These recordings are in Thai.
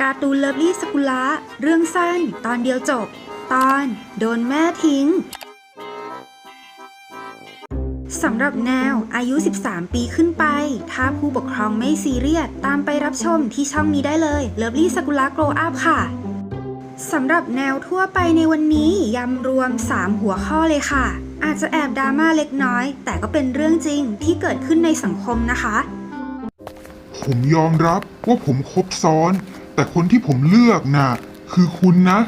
การ์ตูนเลิฟลี่สกุละเรื่องสั้น ตอนเดียวจบ ตอน โดนแม่ทิ้งสำหรับแนวอายุ 13 ปีขึ้นไป ถ้าผู้ปกครองไม่ซีเรียส ตามไปรับชมที่ช่องนี้ได้เลยเลิฟลี่สกุละโกรอัพค่ะสำหรับแนวทั่วไปในวันนี้ยำรวม 3 หัวข้อเลยค่ะ อาจจะแอบดราม่าเล็กน้อย แต่ก็เป็นเรื่องจริงที่เกิดขึ้นในสังคมนะคะ ผมยอมรับว่าผมคบซ้อน แต่คนที่ผมเลือกน่ะ คือคุณนะ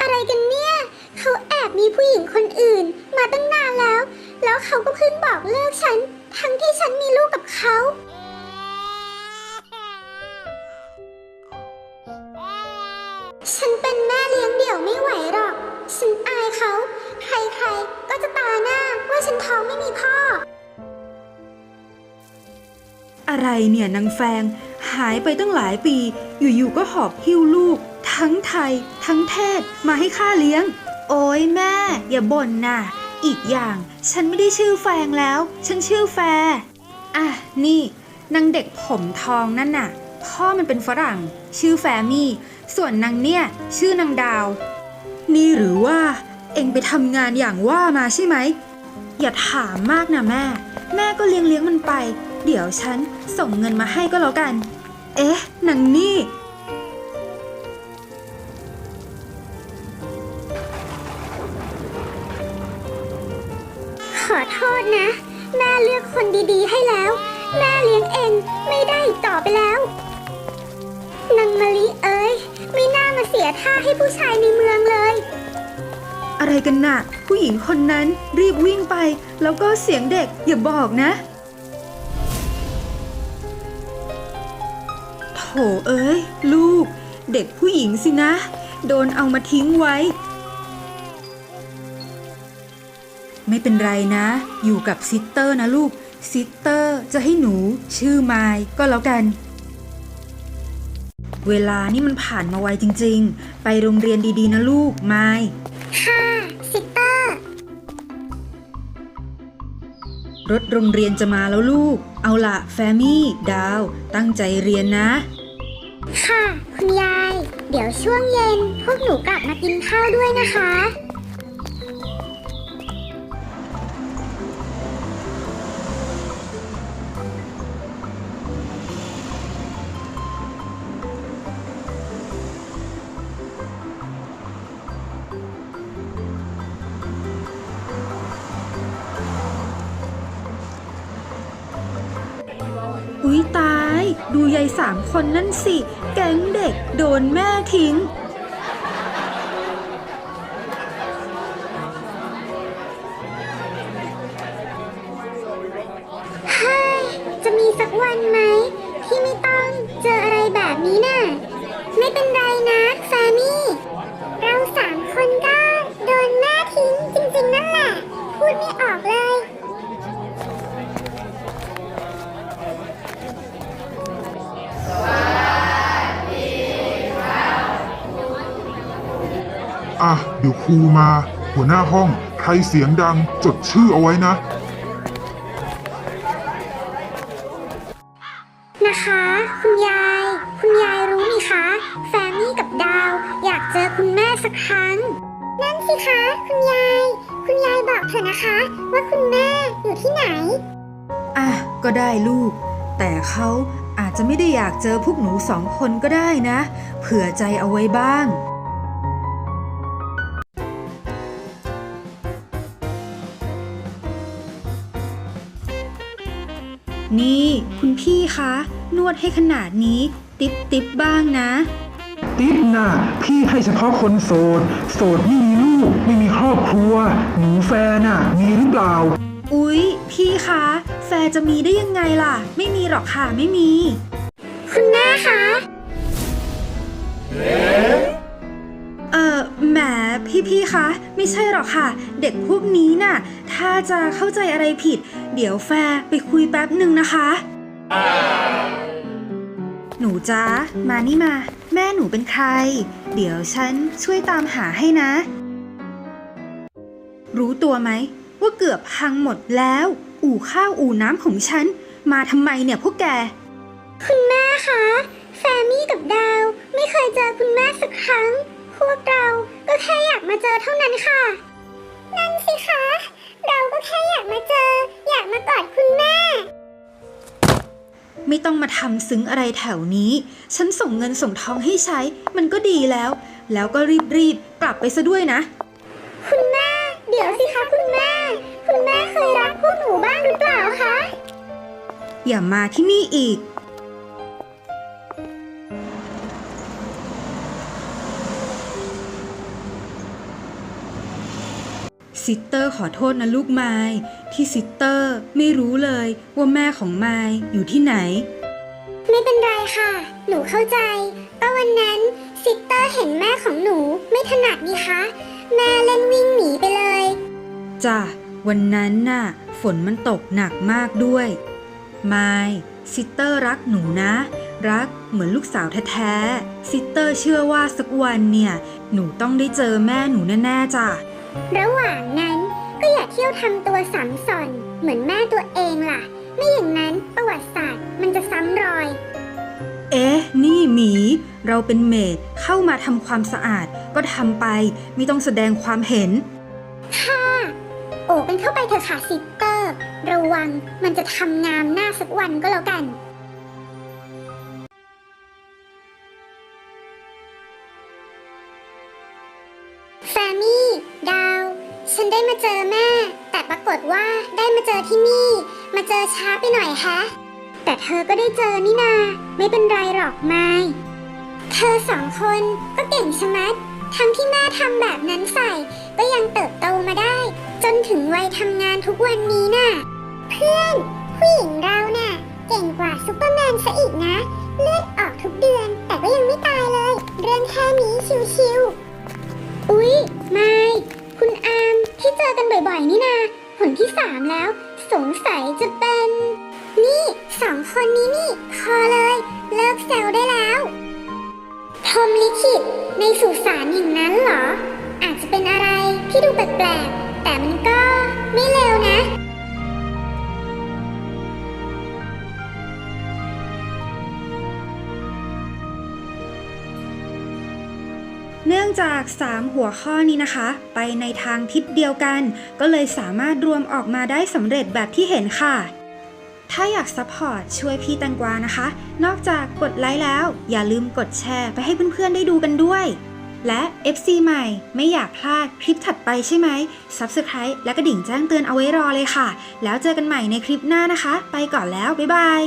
อะไรกันเนี่ย เขาแอบมีผู้หญิงคนอื่น มาตั้งนานแล้ว แล้วเขาก็เพิ่งบอกเลิกฉัน ทั้งที่ฉันมีลูกกับเขา ฉันเป็นแม่เลี้ยงเดี่ยวไม่ไหวหรอก ฉันอายเขา ใครๆ ก็จะตาหน้าว่าฉันท้องไม่มีพ่อ อะไรเนี่ยนางแฟง หายไปตั้งหลายปี อยู่ๆก็หอบหิ้วลูก ทั้งไทย ทั้งเทศมาให้ข้าเลี้ยง โอ้ยแม่ อย่าบ่นน่ะอีกอย่างฉันไม่ได้ชื่อแฟงแล้ว ฉันชื่อแฟร์อะนี่นางเด็กผมทองนั่นน่ะ พ่อมันเป็นฝรั่ง ชื่อแฟมี่ ส่วนนางเนี่ย ชื่อนางดาว นี่หรือว่า เอ็งไปทำงานอย่างว่ามาใช่ไหม อย่าถามมากนะแม่ แม่ก็เลี้ยงเลี้ยงมันไป เดี๋ยวฉัน ส่งเงินมาให้ก็แล้วกัน เอ๊ะนางนี่ ขอโทษนะ แม่เลือกคนดีๆให้แล้ว แม่เลี้ยงเองไม่ได้อีกต่อไปแล้วนางมะลิเอ้ย ไม่น่ามาเสียท่าให้ผู้ชายในเมืองเลย อะไรกันน่ะ ผู้หญิงคนนั้นรีบวิ่งไป แล้วก็เสียงเด็กอย่าบอกนะ โถเอ้ย ลูก เด็กผู้หญิงสินะ โดนเอามาทิ้งไว้ไม่เป็นไรนะ อยู่กับซิสเตอร์นะลูก ซิสเตอร์จะให้หนู ชื่อไมายก็แล้วกัน เวลานี่มันผ่านมาไวจริง ๆ ไปโรงเรียนดีๆ นะลูก ไมายค่ะ ซิสเตอร์ รถโรงเรียนจะมาแล้วลูก เอาละแฟมี่ ดาว ตั้งใจเรียนนะ ค่ะ คุณยาย เดี๋ยวช่วงเย็น พวกหนูกลับมากินข้าวด้วยนะคะ ดูยายสามคนนั่นสิ แก๊งเด็กโดนแม่ทิ้งเฮ้ยจะมีสักวันไหม ที่ไม่ต้องเจออะไรแบบนี้น่ะ ไม่เป็นไรนะแฟมี่ เราสามคนก็โดนแม่ทิ้งจริงๆนั่นแหละ พูดไม่ออกเลย อะ เดี๋ยวครูมา หัวหน้าห้อง ใครเสียงดัง จดชื่อเอาไว้นะ นะคะ คุณยาย คุณยายรู้นี่คะแฟมี่กับดาว อยากเจอคุณแม่สักครั้ง นั่นสิคะ คุณยาย คุณยายบอกเถอะนะคะ ว่าคุณแม่อยู่ที่ไหน อะ ก็ได้ลูก แต่เขาอาจจะไม่ได้อยากเจอพวกหนูสองคนก็ได้นะ เผื่อใจเอาไว้บ้าง นี่ คุณพี่คะ นวดให้ขนาดนี้ ติปติปบ้างนะ ติ๊บน่ะ พี่ให้เฉพาะคนโสด โสดไม่มีลูก ไม่มีครอบครัว หนูแฟนน่ะ มีหรือเปล่า อุ๊ย พี่คะ แฟร์จะมีได้ยังไงล่ะ ไม่มีหรอกค่ะไม่มี คุณแม่คะ เออแหมพี่พี่ๆคะ ไม่ใช่หรอกค่ะ เด็กพวกนี้น่ะ ถ้าจะเข้าใจอะไรผิด เดี๋ยวแฟร์ไปคุยแป๊บหนึ่งนะคะ หนูจ้ามานี่มา แม่หนูเป็นใคร เดี๋ยวฉันช่วยตามหาให้นะ รู้ตัวไหม ว่าเกือบพังหมดแล้ว อู่ข้าวอู่น้ำของฉัน มาทำไมเนี่ยพวกแก คุณแม่คะ แซมมี่กับดาว ไม่เคยเจอคุณแม่สักครั้ง พวกเราก็แค่อยากมาเจอเท่านั้นค่ะ นั่นสิคะ เราก็แค่อยากมาเจอ มากอดคุณแม่ ไม่ต้องมาทำซึ้งอะไรแถวนี้ ฉันส่งเงินส่งทองให้ใช้ มันก็ดีแล้ว แล้วก็รีบๆ กลับไปซะด้วยนะ คุณแม่ เดี๋ยวสิคะคุณแม่ คุณแม่เคยรักพวกหนูบ้างหรือเปล่าคะ อย่ามาที่นี่อีก ซิสเตอร์ขอโทษนะลูกไม้ ที่ซิสเตอร์ไม่รู้เลยว่าแม่ของไม้อยู่ที่ไหน ไม่เป็นไรค่ะ หนูเข้าใจ ก็วันนั้นซิสเตอร์เห็นแม่ของหนูไม่ถนัดนี่คะ แม่เล่นวิ่งหนีไปเลย จ้ะ วันนั้นน่ะ ฝนมันตกหนักมากด้วย ไมายซิสเตอร์รักหนูนะ รักเหมือนลูกสาวแท้ๆ ซิสเตอร์เชื่อว่าสักวันเนี่ย หนูต้องได้เจอแม่หนูแน่ๆจ้ะ ระหว่างนั้น ก็อย่าเที่ยวทำตัวสัมสอนเหมือนแม่ตัวเองล่ะ ไม่อย่างนั้นประวัติศาสตร์มันจะซ้ำรอย เอ๊ะ นี่หมี เราเป็นเมดเข้ามาทำความสะอาดก็ทำไป ไม่ต้องแสดงความเห็น ค่ะ โอ้เป็นเข้าไปเถอะค่ะซิสเตอร์ ระวังมันจะทำงามหน้าสักวันก็แล้วกันแฟมี่ดาว ฉันได้มาเจอแม่แต่ ปรากฏว่าได้มาเจอที่นี่ มาเจอช้าไปหน่อยแฮะ แต่เธอก็ได้เจอนี่นา ไม่เป็นไรหรอกไม่เธอสองคนก็เก่งชะมัด ทั้งที่แม่ทำแบบนั้นใส่ ก็ยังเติบโตมาได้ จนถึงวัยทำงานทุกวันนี้น่ะ เพื่อน ผู้หญิงเราน่ะ เก่งกว่าซูเปอร์แมนซะอีกนะ อกันบ่อยๆนี่นาผลที่สามแล้ว สงสัยจะเป็น นี่สองคนนี้นี่ พอเลย เลิกแซวได้แล้วพรมลิขิตในสุสานอย่างนั้นเหรอ อาจจะเป็นอะไรที่ดูแปลกๆแต่มันก็ไม่เลวนะ เนื่องจาก 3 หัวข้อนี้นะคะ ไปในทางทิศเดียวกัน ก็เลยสามารถรวมออกมาได้สำเร็จแบบที่เห็นค่ะ ถ้าอยากซัพพอร์ตช่วยพี่แตังกวานะคะ นอกจากกดไลค์แล้ว อย่าลืมกดแชร์ไปให้เพื่อนๆได้ดูกันด้วย และ FC ใหม่ไม่อยากพลาดคลิปถัดไปใช่ไหม Subscribe และกระดิ่งแจ้งเตือนเอาไว้รอเลยค่ะ แล้วเจอกันใหม่ในคลิปหน้านะคะ ไปก่อนแล้ว บ๊ายบาย